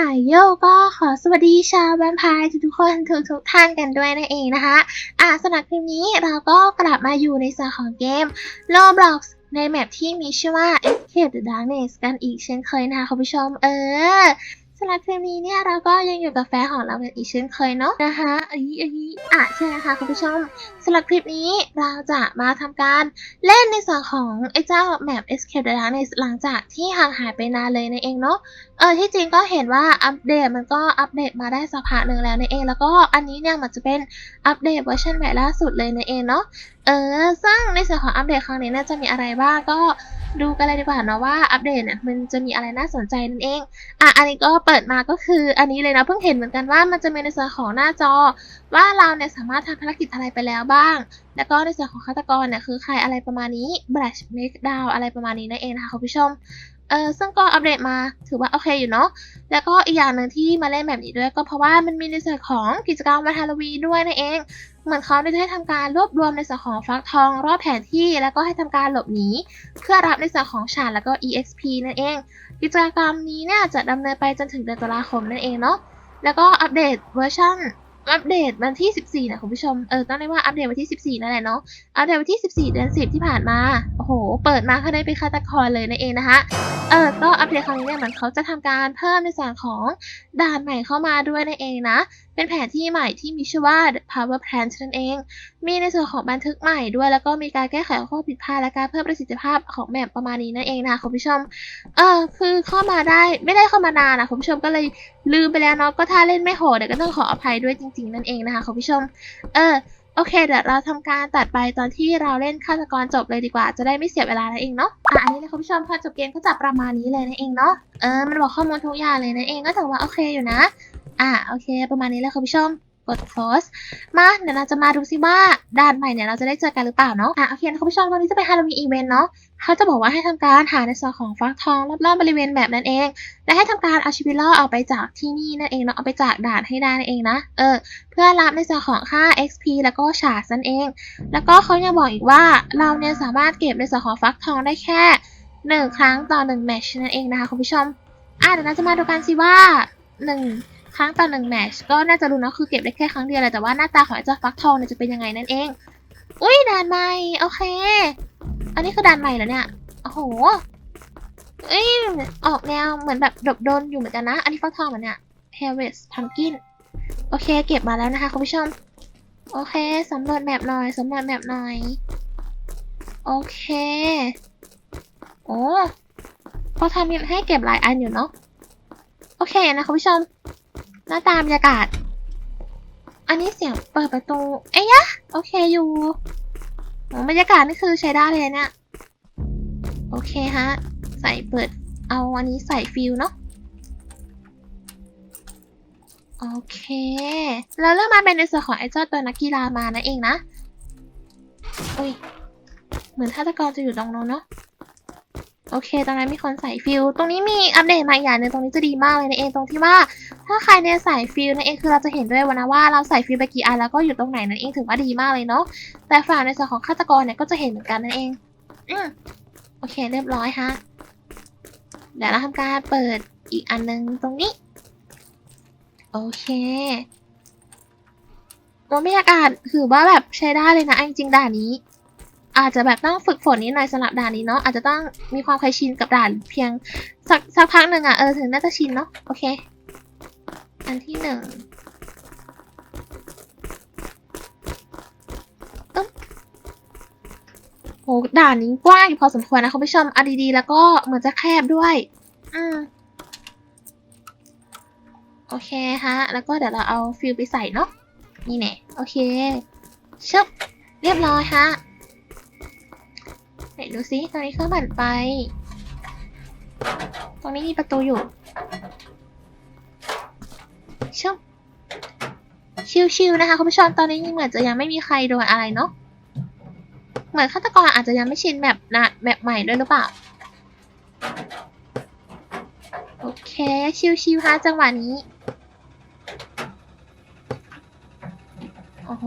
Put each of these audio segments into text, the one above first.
อ่าโยก็ขอสวัสดีชาวแวมไพร์ทุกคนทุกทุกท่านกันด้วยนั่นเองนะคะ อ่าสำหรับคลิปนี้เราก็กลับมาอยู่ในส่วนของเกม Roblox ในแมปที่มีชื่อว่า Escape the Darkness กันอีกเช่นเคยนะคะคุณผู้ชมเออ สำหรับคลิปนี้เนี่ยเราก็ยังอยู่กับแฟนของเราอีกเช่นเคยเนาะนะคะอันนี้อันนี้อะใช่นะคะคุณผู้ชมสำหรับคลิปนี้เราจะมาทำการเล่นในส่วนของไอ้เจ้าแมป Escape the Darkness หลังจากที่ห่างหายไปนานเลยนั่นเองเนาะเออที่จริงก็เห็นว่าอัปเดตมันก็อัปเดตมาได้สักพักหนึ่งแล้วนั่นเองแล้วก็อันนี้เนี่ยมันจะเป็นอัปเดตเวอร์ชันใหม่ล่าสุดเลยนั่นเองเนาะเออซึ่งในส่วนของอัปเดตครั้งนี้น่าจะมีอะไรบ้างก็ดูกันเลยดีกว่าเนาะว่าอัปเดตเนี่ยมันจะมีอะไรน่าสนใจนั่นเอง อะ อันนี้ก็เปิดมาก็คืออันนี้เลยนะเพิ่งเห็นเหมือนกันว่ามันจะมีในส่วนของหน้าจอ ว่าเราเนี่ยสามารถทำภารกิจอะไรไปแล้วบ้าง แล้วก็ในส่วนของฆาตกรเนี่ยคือใครอะไรประมาณนี้ Blash Make Down อะไรประมาณนี้นั่นเองนะคะคุณผู้ชมเออซึ่งก็อัปเดตมาถือว่าโอเคอยู่เนาะ แล้วก็อีกอย่างหนึ่งที่มาเล่นแบบนี้ด้วยก็เพราะว่ามันมีในส่วนของกิจกรรมวันฮาโลวีนด้วยนั่นเอง เหมือนเขาได้ให้ทำการรวบรวมในส่วนของฟักทอง รอบแผนที่แล้วก็ให้ทำการหลบหนีเพื่อรับในส่วนของฉากแล้วก็ EXP นั่นเอง กิจกรรมนี้เนี่ยจะดำเนินไปจนถึงเดือนตุลาคมนั่นเองเนาะแล้วก็อัปเดตเวอร์ชันอัปเดตวันที่ 14 นะคุณผู้ชม เออ ต้องเรียกว่าอัปเดตวันที่ 14 นั่นแหละเนาะ อัปเดตวันที่ 14 เดือน 10 ที่ผ่านมา โอ้โห เปิดมาเขาได้เป็นฆาตกรเลยนั่นเองนะคะ เออ ก็อัปเดตครั้งนี้เนี่ยเหมือนเขาจะทำการเพิ่มในส่วนของด่านใหม่เข้ามาด้วยนั่นเองนะ เป็นแผนที่ใหม่ที่มีชื่อว่า The Power Plant นั่นเอง มีในส่วนของบันทึกใหม่ด้วย แล้วก็มีการแก้ไขข้อผิดพลาดและการเพิ่มประสิทธิภาพของแมปประมาณนี้นั่นเองนะคุณผู้ชม เออคือเข้ามาได้ไม่ได้เข้ามานานนะคุณผู้ชมก็เลยลืมไปแล้วเนาะก็ถ้าเล่นไม่โหดเดี๋ยวก็ต้องขออภัยด้วยจริง ๆ นั่นเองนะคะคุณผู้ชม เออโอเคเดี๋ยวเราทำการตัดไปตอนที่เราเล่นฆาตกรจบเลยดีกว่า จะได้ไม่เสียเวลานั่นเองเนาะอะอันนี้นะคุณผู้ชมพอจบเกมก็จะประมาณนี้เลยนั่นเองเนาะเออมันบอกข้อมูลทุกอย่างเลยนั่นเองก็ถือว่าโอเคอยู่นะ อะโอเค ประมาณนี้เลยคุณผู้ชมกด close มาเดี๋ยวเราจะมาดูซิว่าด่านใหม่เนี่ยเราจะได้เจอกันหรือเปล่าเนาะอะโอเคนะคุณผู้ชมวันนี้จะเป็นฮาโลวีนอีเวนต์เนาะเขาจะบอกว่าให้ทำการหาในส่วนของฟักทองรอบๆบริเวณแบบนั้นเอง และให้ทำการเอาชีวิตรอดออกไปจากที่นี่นั่นเองเนาะเอาไปจากด่านให้ได้นั่นเองนะเออเพื่อรับในส่วนของค่า XP แล้วก็ชาร์จนั่นเอง แล้วก็เขายังบอกอีกว่าเราเนี่ยสามารถเก็บในส่วนของฟักทองได้แค่หนึ่งครั้งต่อหนึ่งแมตชนั่นเองนะคะคุณผู้ชมอะเดี๋ยวเราจะมาดูกันสิว่าหนึ่ง ครั้งต่อหนึ่งแมชก็น่าจะรู้นะคือเก็บได้แค่ครั้งเดียวแหละแต่ว่าหน้าตาของไอ้เจ้าฟักทองเนี่ยจะเป็นยังไงนั่นเอง อุ้ยด่านใหม่โอเค อันนี้คือด่านใหม่เหรอเนี่ยโอ้โหเอ้ยออกแนวเหมือนแบบดบโดนอยู่เหมือนกันนะ อันนี้ฟักทองเหมือนเนี่ย Harvest Pumpkin โอเค เก็บมาแล้วนะคะคุณผู้ชม โอเคสำรวจแมปหน่อยสำรวจแมปหน่อย โอเค โอ้เขาทำให้เก็บหลายอันอยู่เนาะ โอเคนะคุณผู้ชม หน้าตาบรรยากาศ อันนี้เสียงเปิดประตู เอ้ยยะ โอเคอยู่บรรยากาศนี่คือใช้ได้เลยเนี่ย โอเคฮะ ใส่เปิด เอาอันนี้ใส่ฟิลเนาะ โอเค แล้วเริ่มมาเป็นในส่วนของไอ้เจ้าตัวนักกีฬามานั่นเองนะ อุ้ย เหมือนฆาตกรจะอยู่ตรงโน้นเนาะ โอเค ตรงนั้นมีคนใส่ฟิล ตรงนี้มีอัปเดตมาอีกอย่างหนึงตรงนี้จะดีมากเลยนะเองตรงที่ว่า ถ้าใครเนี่ยใส่ฟิลนั่นเองคือเราจะเห็นด้วยวันนะว่าเราใส่ฟิลไปกี่อันแล้วก็อยู่ตรงไหนนั่นเองถือว่าดีมากเลยเนาะ แต่ฝั่งในส่วนของฆาตกรเนี่ยก็จะเห็นเหมือนกันนั่นเอง อืมโอเค เรียบร้อยฮะ เดี๋ยวเราทำการเปิดอีกอันนึงตรงนี้ โอเคบรรยากาศถือว่าแบบใช้ได้เลยนะเอาจริงๆด่านนี้ อาจจะแบบต้องฝึกฝนนิดหน่อยสำหรับด่านนี้เนาะอาจจะต้องมีความเคยชินกับด่านเพียงสักสักพักหนึ่งอะเออถึงน่าจะชินเนาะโอเค อันที่หนึ่งอึ๊บโหด่านนี้กว้างอยู่พอสมควรนะคุณผู้ชมเอาดีๆแล้วก็เหมือนจะแคบด้วย อืมโอเคฮะ แล้วก็เดี๋ยวเราเอาฟิลไปใส่เนาะนี่แน่โอเคชึบเรียบร้อยฮะ ไหนดูซิตรงนี้เครื่องบั่นไฟ ตรงนี้มีประตูอยู่ชึบชิวๆนะคะคุณผู้ชมตอนนี้เหมือนจะยังไม่มีใครโดนอะไรเนาะเหมือนฆาตกรอาจจะยังไม่ชินแบบนะแบบใหม่ด้วยหรือเปล่าโอเคชิวๆฮะจังหวะนี้โอ้โห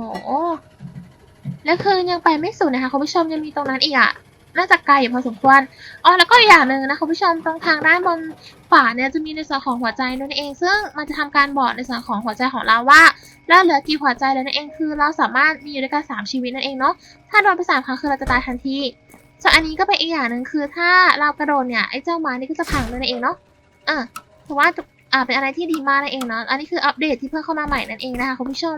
แล้วคือยังไปไม่สุดนะคะคุณผู้ชมยังมีตรงนั้นอีกอะ น่าจะไกลอยู่พอสมควรอ๋อแล้วก็อีกอย่างหนึ่งนะคุณผู้ชมตรงทางด้านบนขวาเนี่ยจะมีในส่วนของหัวใจนั่นเอง ซึ่งมันจะทำการบอกในส่วนของหัวใจของเราว่าเราเหลือกี่หัวใจแล้วนั่นเองคือ เราสามารถมีอยู่ด้วยกันสามชีวิตนั่นเองเนาะถ้าโดนไปสามครั้งคือเราจะตายทันทีส่วนอันนี้ก็เป็นอีกอย่างหนึ่งคือถ้าเรากระโดดเนี่ยไอ้เจ้าไม้นี่ก็จะพังนั่นเองเนาะอะถือว่าอ่าเป็นอะไรที่ดีมากนั่นเองเนาะอันนี้คืออัปเดตที่เพิ่มเข้ามาใหม่นั่นเองนะคะคุณผู้ชม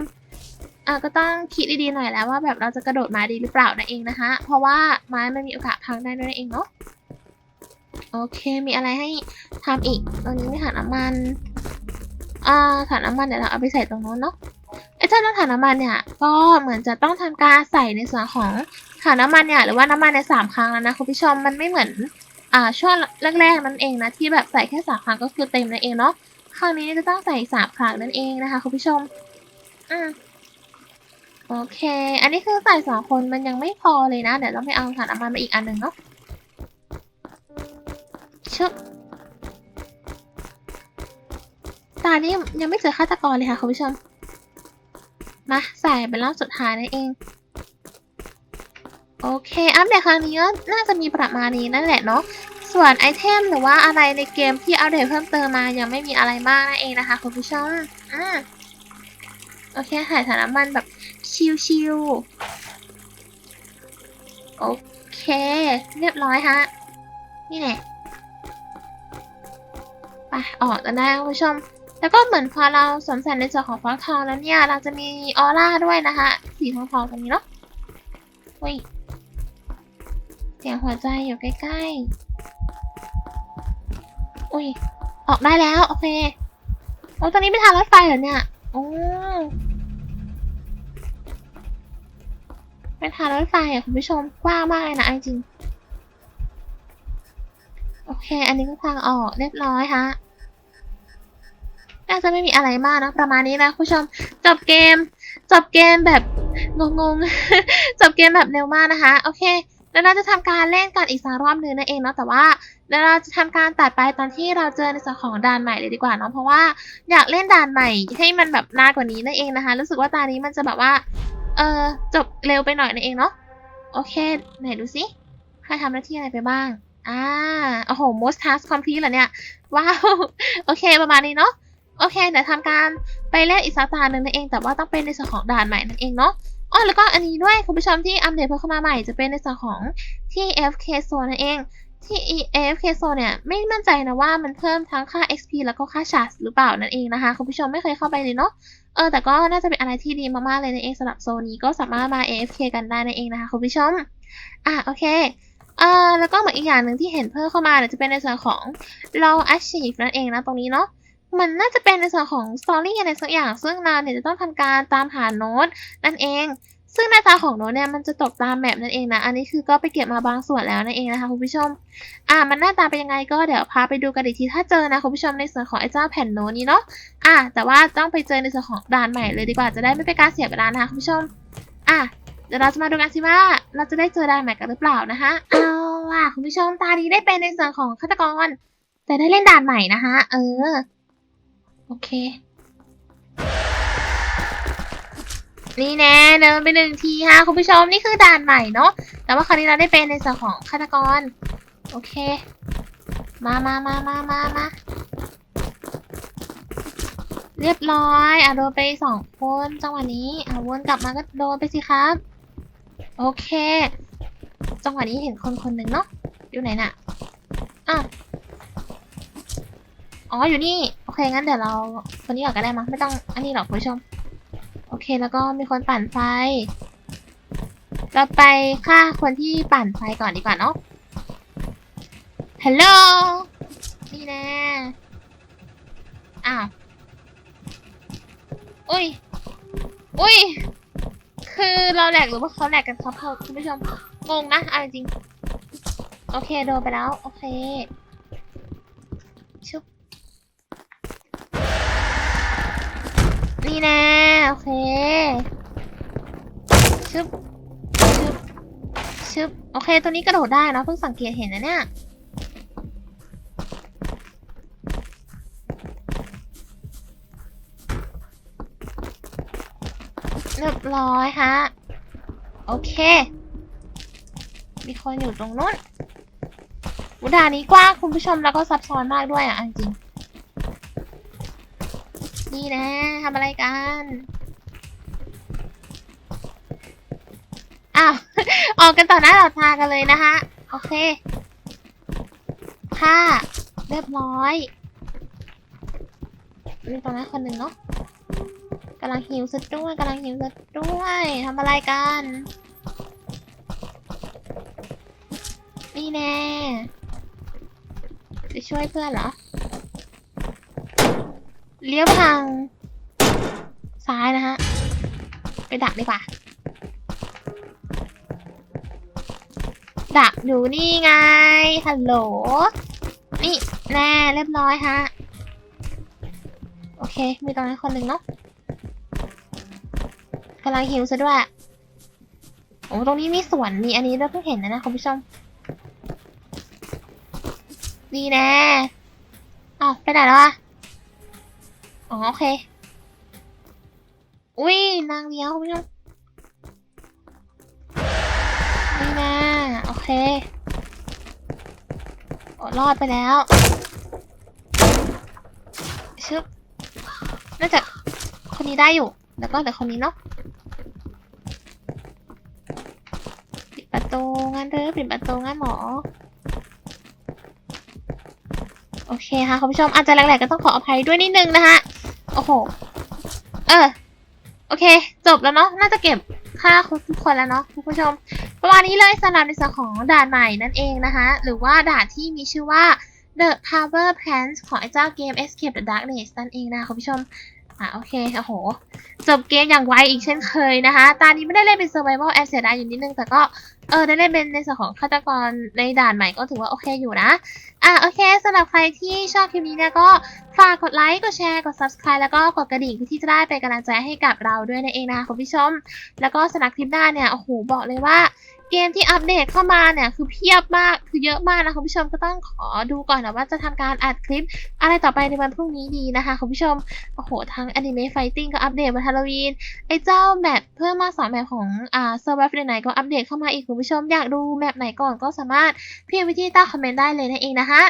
อะก็ต้องคิดดีๆหน่อยแล้วว่าแบบเราจะกระโดดไม้ดีหรือเปล่านั่นเองนะคะ เพราะว่าไม้มันมีโอกาสพังได้ด้วยนั่นเองเนาะโอเคมีอะไรให้ทำอีก ตอนนี้มีถังน้ำมันอ่าถังน้ำมันเดี๋ยวเราเอาไปใส่ตรงโน้นเนาะไอ้เจ้าถังน้ำมันเนี่ย ก็เหมือนจะต้องทำการใส่ในส่วนของถังน้ำมันเนี่ยหรือว่าน้ำมันในสามครั้งแล้วนะคุณผู้ชมมันไม่เหมือนอ่าช่วงแรกๆนั่นเองนะที่แบบใส่แค่สามครั้งก็คือเต็มนั่นเองเนาะครั้งนี้จะต้องใส่สามครั้งนั่นเองนะคะคุณผู้ชมอืม โอเค อันนี้คือใส่สองคนมันยังไม่พอเลยนะ เดี๋ยวต้องไปเอาถ่านน้ำมันมาอีกอันหนึ่งเนาะชึบตานี้ยังไม่เจอฆาตกรเลยค่ะคุณผู้ชม มาใส่เป็นรอบสุดท้ายนั่นเอง โอเค อัปเดตครั้งนี้ก็น่าจะมีประมาณนี้นั่นแหละเนาะ ส่วนไอเทมหรือว่าอะไรในเกมที่อัปเดตเพิ่มเติมมายังไม่มีอะไรมากนั่นเองนะคะคุณผู้ชมอืมโอเคถ่ายถ่านน้ำมันแบบ ชิวๆ โอเค เรียบร้อยฮะ นี่แหละไปออกกันได้คุณผู้ชม แล้วก็เหมือนพอเราสวมใส่ในส่วนของฟักทองแล้วเนี่ย เราจะมีออร่าด้วยนะคะสีทองๆตรงนี้เนาะอุ้ยเสียงหัวใจอยู่ใกล้ๆ อุ้ย ออกได้แล้ว โอเค โอ้ตอนนี้ไม่ทางรถไฟเหรอเนี่ย โอ้ เป็นทางรถไฟอะคุณผู้ชมกว้างมากเลยนะจริง โอเค อันนี้ก็ทางออกเรียบร้อยฮะน่าจะไม่มีอะไรมากนะประมาณนี้นะคุณผู้ชมจบเกมจบเกมแบบงงๆจบเกมแบบเร็วมากนะคะ โอเคแล้วเราจะทำการเล่นกันอีกสักรอบหนึงนั่นเองเนาะแต่ว่าเดี๋ยวเราจะทำการตัดไปตอนที่เราเจอในส่วนของด่านใหม่เลยดีกว่าเนาะเพราะว่าอยากเล่นด่านใหม่ให้มันแบบนานกว่านี้นั่นเองนะคะ รู้สึกว่าตานี้มันจะแบบว่า เออจบเร็วไปหน่อยนั่นเองเนาะโอเค ไหนดูสิใครทำหน้าที่อะไรไปบ้าง อ่า โอ้โห most task complete เหรอเนี่ย ว้าว โอเค ประมาณนี้เนาะ โอเค เดี๋ยวทำการไปเล่นอีกสักตาหนึ่งนั่นเอง แต่ว่าต้องเป็นในส่วนของด่านใหม่นั่นเองเนาะอ๋อแล้วก็อันนี้ด้วยคุณผู้ชมที่อัปเดตเพิ่มเข้ามาใหม่จะเป็นในส่วนของที่ F K Zone นั่นเอง ที่ AFK Zone เนี่ย ไม่มั่นใจนะว่ามันเพิ่มทั้งค่า XP แล้วก็ค่าชาร์จหรือเปล่านั่นเองนะคะ คุณผู้ชมไม่เคยเข้าไปเลยเนาะเออแต่ก็น่าจะเป็นอะไรที่ดีมากๆเลยนั่นเองสำหรับโซนนี้ก็สามารถมา AFK กันได้นั่นเองนะคะคุณผู้ชมอะโอเคเอ่อแล้วก็เหมือนอีกอย่างหนึ่งที่เห็นเพิ่มเข้ามาเนี่ยจะเป็นในส่วนของ law achieve นั่นเองนะตรงนี้เนาะมันน่าจะเป็นในส่วนของ story อะไรสักอย่าง ซึ่งเราเนี่ยจะต้องทำการตามหาโน้ตนั่นเอง ซึ่งหน้าตาของโน้ตเนี่ยมันจะตกตามแมปนั่นเองนะ อันนี้คือก็ไปเก็บมาบางส่วนแล้วนั่นเองนะคะคุณผู้ชม อะมันหน้าตาเป็นยังไงก็เดี๋ยวพาไปดูกันอีกทีถ้าเจอนะคุณผู้ชมในส่วนของไอ้เจ้าแผ่นโน้ตนี้เนาะ อะแต่ว่าต้องไปเจอในส่วนของด่านใหม่เลยดีกว่าจะได้ไม่เป็นการเสียเวลานะคะคุณผู้ชม อะเดี๋ยวเราจะมาดูกันสิว่าเราจะได้เจอด่านใหม่กันหรือเปล่านะคะเอาล่ะคุณผู้ชมตานี้ได้เป็นในส่วนของฆาตกร แต่ได้เล่นด่านใหม่นะคะเออ โอเค นี่แน่เดินไปหนึ่งทีค่ะคุณผู้ชมนี่คือด่านใหม่เนาะแต่ว่าคราวนี้เราได้เป็นในส่วนของฆาตกร โอเค มามามามามามาเรียบร้อยอะโดนไปสองคนจังหวะนี้อะวนกลับมาก็โดนไปสิครับ โอเค จังหวะนี้เห็นคนคนหนึ่งเนาะอยู่ไหนน่ะอ้าวอ๋ออยู่นี่ โอเคงั้นเดี๋ยวเราคนนี้ก่อนก็ได้มั้งไม่ต้องอันนี้หรอกคุณผู้ชม โอเคแล้วก็มีคนปั่นไฟ เราไปฆ่าคนที่ปั่นไฟก่อนดีกว่าเนาะฮัลโหลนี่แน่อ้าวอุ้ยอุ้ยคือเราแหลกหรือว่าเขาแหลกกันครับคุณผู้ชมงงนะเอาจริงโอเคโดนไปแล้ว โอเค ชุบ นี่แน่โอเคชุบชุบชุบโอเค ตัวนี้กระโดดได้นะเพิ่งสังเกตเห็นนะเนี่ย เรียบร้อยฮะ โอเค มีคนอยู่ตรงนู้นอุดานี้กว้างคุณผู้ชมแล้วก็ซับซ้อนมากด้วยอะจริงนี่นะ ทำอะไรกันอ้าว ออกกันต่อหน้าต่อตากันเลยนะคะโอเคค่ะเรียบร้อยมีตรงนั้นคนหนึ่งเนาะกำลังหิวซะด้วยกำลังหิวซะด้วยทำอะไรกันนี่แน่ จะช่วยเพื่อนเหรอ เลี้ยวทาง ซ้ายนะฮะ ไปดักดีกว่า ดักอยู่นี่ไง ฮัลโหล นี่แน่เรียบร้อยฮะ โอเค มีตรงนั้นคนหนึ่งเนาะกำลังหิวซะด้วย โอ้ตรงนี้มีสวน มีอันนี้ด้วยเพิ่งเห็นนะนะคุณผู้ชม ดีแน่อ้าวไปไหนแล้วอะอ๋อ โอเค อุ้ยนางเลี้ยวคุณผู้ชมนี่น่โอเคโอรอดไปแล้วชึบน่าจะคนนี้ได้อยู่ แล้วก็แต่คนนี้เนาะปิดประตูงั้นเด้อปิดประตูงั้นหมอ โอเคค่ะคุณผู้ชมอาจจะแหลกๆก็ต้องขออภัยด้วยนิดนึงนะคะโอ้โห เออ เค จบแล้วเนาะน่าจะเก็บค่าครบทุกคนแล้วเนาะคุณผู้ชม ประมาณนี้เลยสำหรับในส่วนของด่านใหม่นั่นเองนะคะ หรือว่าด่านที่มีชื่อว่า The Power Plants ของไอ้เจ้าเกม Escape the Darkness นั่นเองนะคุณผู้ชม อะโอเค โอ้โห จบเกมอย่างไวอีกเช่นเคยนะคะตอนนี้ไม่ได้เล่นเป็น Survival แอบเสียดายอยู่นิดนึง แต่ก็ เออ ได้เล่นเป็นในส่วนของฆาตกรในด่านใหม่ก็ถือว่าโอเคอยู่นะ อะโอเคสำหรับใครที่ชอบคลิปนี้เนี่ยก็ฝากกดไลค์ กดแชร์ กด subscribe แล้วก็กดกระดิ่งเพื่อที่จะได้เป็นกำลังใจให้กับเราด้วยนั่นเองนะคะคุณผู้ชม แล้วก็สำหรับคลิปหน้าเนี่ย โอ้โห บอกเลยว่า กมที่อัปเดตเข้ามาเนี่ยคือเพียบมากคือเยอะมากนะคุณผู้ชมก็ต้องขอดูก่อนนะว่าจะทำการอัดคลิปอะไรต่อไปในวันพรุ่งนี้ดีนะคะคุณผู้ชมโอ้โหทั้ง Anime Fighting ก็อัปเดตมาฮาโลวีนไอ้เจ้าแมปเพิ่มมาสองแมปของอ่า Survive the Night ก็อัปเดตเข้ามาอีกคุณผู้ชมอยากดูแมปไหนก่อนก็สามารถพิมพ์ไว้ที่ใต้คอมเมนต์ได้เลยนั่นเองนะคะ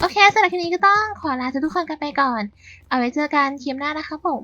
โอเคสำหรับคลิปนี้ก็ต้องขอลาทุกคนกันไปก่อน เอาไว้เจอกันคลิปหน้านะคะผม